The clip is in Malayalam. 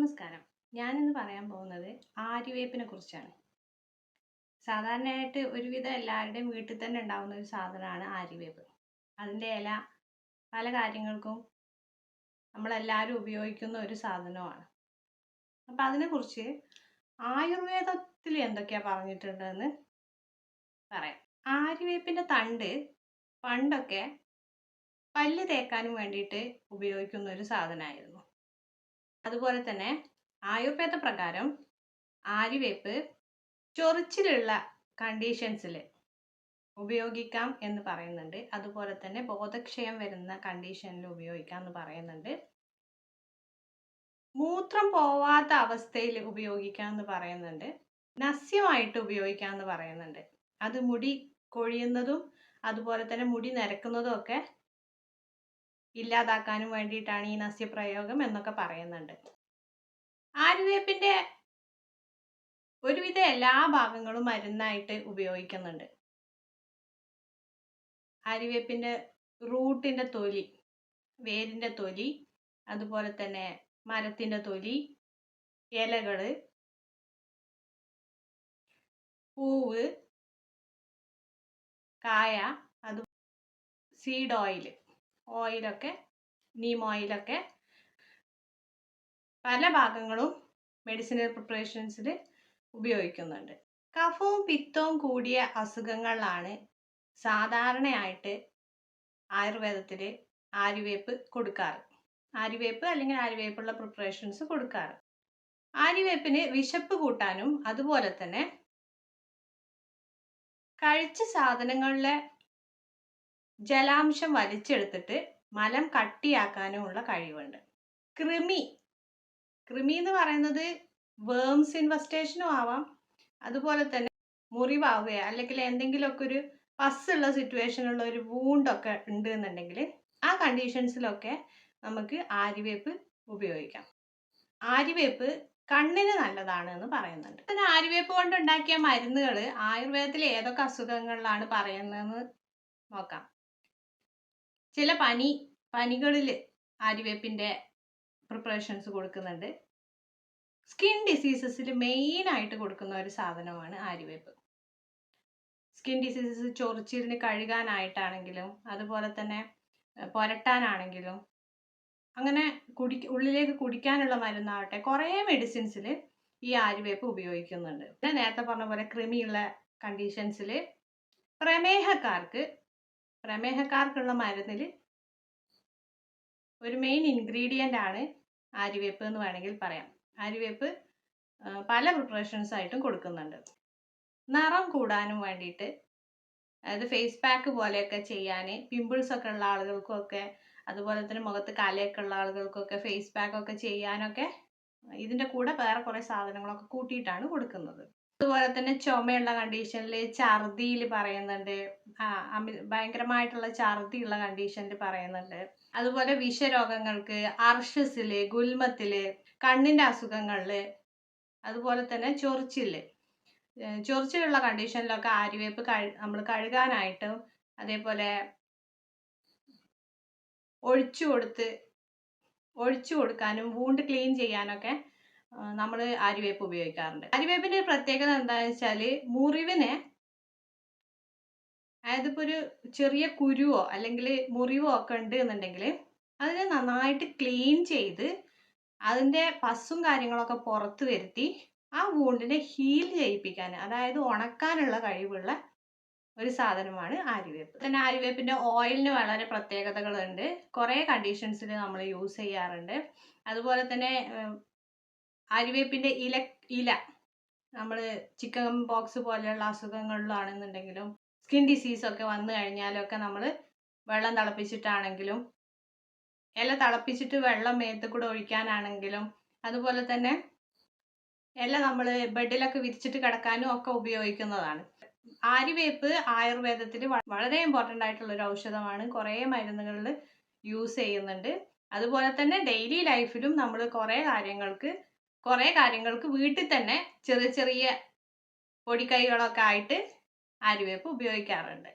നമസ്കാരം. ഞാനിന്ന് പറയാൻ പോകുന്നത് ആര്യവേപ്പിനെ കുറിച്ചാണ്. സാധാരണയായിട്ട് ഒരുവിധം എല്ലാവരുടെയും വീട്ടിൽ തന്നെ ഉണ്ടാകുന്ന ഒരു സാധനമാണ് ആര്യവേപ്പ്. അതിന്റെ ഇല പല കാര്യങ്ങൾക്കും നമ്മളെല്ലാവരും ഉപയോഗിക്കുന്ന ഒരു സാധനമാണ്. അപ്പം അതിനെക്കുറിച്ച് ആയുർവേദത്തിൽ എന്തൊക്കെയാണ് പറഞ്ഞിട്ടുണ്ടെന്ന് പറയാം. ആര്യവേപ്പിന്റെ തണ്ട് പണ്ടൊക്കെ പല്ല് തേക്കാനും വേണ്ടിയിട്ട് ഉപയോഗിക്കുന്ന ഒരു സാധനമായിരുന്നു. അതുപോലെ തന്നെ ആയുർവേദ പ്രകാരം ആര്യവേപ്പ് ചൊറിച്ചിലുള്ള കണ്ടീഷൻസിൽ ഉപയോഗിക്കാം എന്ന് പറയുന്നുണ്ട്. അതുപോലെ തന്നെ ബോധക്ഷയം വരുന്ന കണ്ടീഷനിൽ ഉപയോഗിക്കാം എന്ന് പറയുന്നുണ്ട്. മൂത്രം പോവാത്ത അവസ്ഥയിൽ ഉപയോഗിക്കാം എന്ന് പറയുന്നുണ്ട്. നസ്യമായിട്ട് ഉപയോഗിക്കാം എന്ന് പറയുന്നുണ്ട്. അത് മുടി കൊഴിയുന്നതും അതുപോലെ തന്നെ മുടി നരക്കുന്നതും ഒക്കെ ഇല്ലാതാക്കാനും വേണ്ടിയിട്ടാണ് ഈ നസ്യപ്രയോഗം എന്നൊക്കെ പറയുന്നുണ്ട്. ആര്യവേപ്പിന്റെ ഒരുവിധ എല്ലാ ഭാഗങ്ങളും മരുന്നായിട്ട് ഉപയോഗിക്കുന്നുണ്ട്. ആര്യവേപ്പിന്റെ റൂട്ടിന്റെ തൊലി വേരിന്റെ തൊലി അതുപോലെ തന്നെ മരത്തിന്റെ തൊലി ഇലകൾ പൂവ് കായ അത് സീഡ് ഓയിൽ ഓയിലൊക്കെ നീം ഓയിലൊക്കെ പല ഭാഗങ്ങളും മെഡിസിനൽ പ്രിപ്പറേഷൻസിൽ ഉപയോഗിക്കുന്നുണ്ട്. കഫവും പിത്തവും കൂടിയ അസുഖങ്ങളിലാണ് സാധാരണയായിട്ട് ആയുർവേദത്തിൽ ആര്യവേപ്പ് കൊടുക്കാറ്. ആര്യവേപ്പ് അല്ലെങ്കിൽ ആര്യവേപ്പുള്ള പ്രിപ്പറേഷൻസ് കൊടുക്കാറ്. ആര്യവേപ്പിന് വിശപ്പ് കൂട്ടാനും അതുപോലെ തന്നെ കഴിച്ച സാധനങ്ങളിലെ ജലാംശം വലിച്ചെടുത്തിട്ട് മലം കട്ടിയാക്കാനുമുള്ള കഴിവുണ്ട്. കൃമി. കൃമി എന്ന് പറയുന്നത് വേംസ് ഇൻവെസ്റ്റേഷനും ആവാം. അതുപോലെ തന്നെ മുറിവാവുകയോ. അല്ലെങ്കിൽ എന്തെങ്കിലുമൊക്കെ ഒരു പസ്സുള്ള സിറ്റുവേഷനുള്ള ഒരു വൂണ്ടൊക്കെ ഉണ്ട് എന്നുണ്ടെങ്കിൽ ആ കണ്ടീഷൻസിലൊക്കെ നമുക്ക് ആര്യവേപ്പ് ഉപയോഗിക്കാം. ആര്യവേപ്പ് കണ്ണിന് നല്ലതാണ് എന്ന് പറയുന്നുണ്ട്. പിന്നെ ആര്യവേപ്പ് കൊണ്ട് ഉണ്ടാക്കിയ മരുന്നുകൾ ആയുർവേദത്തിൽ ഏതൊക്കെ അസുഖങ്ങളിലാണ് പറയുന്നതെന്ന് നോക്കാം. ചില പനി പനികളിൽ ആര്യവേപ്പിന്റെ പ്രിപ്പറേഷൻസ് കൊടുക്കുന്നുണ്ട്. സ്കിൻ ഡിസീസസിൽ മെയിനായിട്ട് കൊടുക്കുന്ന ഒരു സാധനമാണ് ആര്യവേപ്പ് സ്കിൻ ഡിസീസസ് ചൊറിച്ചിലിന് കഴുകാനായിട്ടാണെങ്കിലും അതുപോലെ തന്നെ പുരട്ടാനാണെങ്കിലും അങ്ങനെ കുടി ഉള്ളിലേക്ക് കുടിക്കാനുള്ള മരുന്നാവട്ടെ കുറേ മെഡിസിൻസിൽ ഈ ആര്യവേപ്പ് ഉപയോഗിക്കുന്നുണ്ട്. പിന്നെ നേരത്തെ പറഞ്ഞ പോലെ കൃമിയുള്ള കണ്ടീഷൻസിൽ പ്രമേഹക്കാർക്ക് പ്രമേഹക്കാർക്കുള്ള മരുന്നിൽ ഒരു മെയിൻ ഇൻഗ്രീഡിയന്റ് ആണ് ആര്യവേപ്പ് എന്ന് വേണമെങ്കിൽ പറയാം. ആര്യവേപ്പ് പല പ്രിപ്പറേഷൻസ് ആയിട്ടും കൊടുക്കുന്നുണ്ട്. നിറം കൂടാനും വേണ്ടിയിട്ട് അതായത് ഫേസ് പാക്ക് പോലെയൊക്കെ ചെയ്യാൻ പിമ്പിൾസ് ഒക്കെ ഉള്ള ആളുകൾക്കൊക്കെ അതുപോലെ തന്നെ മുഖത്ത് കലയൊക്കെ ഉള്ള ആളുകൾക്കൊക്കെ ഫേസ് പാക്ക് ഒക്കെ ചെയ്യാനൊക്കെ ഇതിന്റെ കൂടെ വേറെ കുറേ സാധനങ്ങളൊക്കെ കൂട്ടിയിട്ടാണ് കൊടുക്കുന്നത്. അതുപോലെ തന്നെ ചുമയുള്ള കണ്ടീഷനിൽ ഛർദിയിൽ പറയുന്നുണ്ട്. ആ അമി ഭയങ്കരമായിട്ടുള്ള ഛർദിയുള്ള കണ്ടീഷനിൽ പറയുന്നുണ്ട്. അതുപോലെ വിഷരോഗങ്ങൾക്ക് അർഷസിൽ ഗുൽമത്തിൽ കണ്ണിന്റെ അസുഖങ്ങളിൽ അതുപോലെ തന്നെ ചൊറിച്ചിൽ ചൊറിച്ചിലുള്ള കണ്ടീഷനിലൊക്കെ ആര്യവേപ്പ് കഴു നമ്മൾ കഴുകാനായിട്ടും അതേപോലെ ഒഴിച്ചു കൊടുത്ത് ഒഴിച്ചു കൊടുക്കാനും വൂണ്ട് ക്ലീൻ ചെയ്യാനൊക്കെ നമ്മൾ ആര്യവേപ്പ് ഉപയോഗിക്കാറുണ്ട്. ആര്യവേപ്പിന്റെ ഒരു പ്രത്യേകത എന്താണെന്ന് വെച്ചാൽ മുറിവിനെ അതായത് ഇപ്പോൾ ഒരു ചെറിയ കുരുവോ അല്ലെങ്കിൽ മുറിവോ ഒക്കെ ഉണ്ട് എന്നുണ്ടെങ്കിൽ അതിനെ നന്നായിട്ട് ക്ലീൻ ചെയ്ത് അതിന്റെ പസ്സും കാര്യങ്ങളൊക്കെ പുറത്ത് വരുത്തി ആ വൂണ്ടിനെ ഹീൽ ചെയ്യിപ്പിക്കാൻ അതായത് ഉണക്കാനുള്ള കഴിവുള്ള ഒരു സാധനമാണ് ആര്യവേപ്പ് പിന്നെ ആര്യവേപ്പിന്റെ ഓയിലിന് വളരെ പ്രത്യേകതകളുണ്ട്. കുറേ കണ്ടീഷൻസിൽ നമ്മൾ യൂസ് ചെയ്യാറുണ്ട്. അതുപോലെ തന്നെ ആര്യവേപ്പിന്റെ ഇല ഇല. നമ്മൾ ചിക്കൻ ബോക്സ് പോലെയുള്ള അസുഖങ്ങളിലാണെന്നുണ്ടെങ്കിലും സ്കിൻ ഡിസീസ് ഒക്കെ വന്നു കഴിഞ്ഞാലൊക്കെ നമ്മൾ വെള്ളം തിളപ്പിച്ചിട്ടാണെങ്കിലും ഇല തിളപ്പിച്ചിട്ട് വെള്ളം മേത്ത് കൂടെ ഒഴിക്കാനാണെങ്കിലും അതുപോലെ തന്നെ ഇല നമ്മൾ ബെഡിലൊക്കെ വിരിച്ചിട്ട് കിടക്കാനും ഒക്കെ ഉപയോഗിക്കുന്നതാണ്. ആര്യവേപ്പ് ആയുർവേദത്തിൽ വളരെ ഇമ്പോർട്ടന്റ് ആയിട്ടുള്ള ഒരു ഔഷധമാണ്. കുറേ മരുന്നുകളിൽ യൂസ് ചെയ്യുന്നുണ്ട്. അതുപോലെ തന്നെ ഡെയിലി ലൈഫിലും നമ്മൾ കുറേ കാര്യങ്ങൾക്ക് കുറേ കാര്യങ്ങൾക്ക് വീട്ടിൽ തന്നെ ചെറിയ ചെറിയ പൊടിക്കൈകളൊക്കെ ആയിട്ട് ആര്യവേപ്പ് ഉപയോഗിക്കാറുണ്ട്.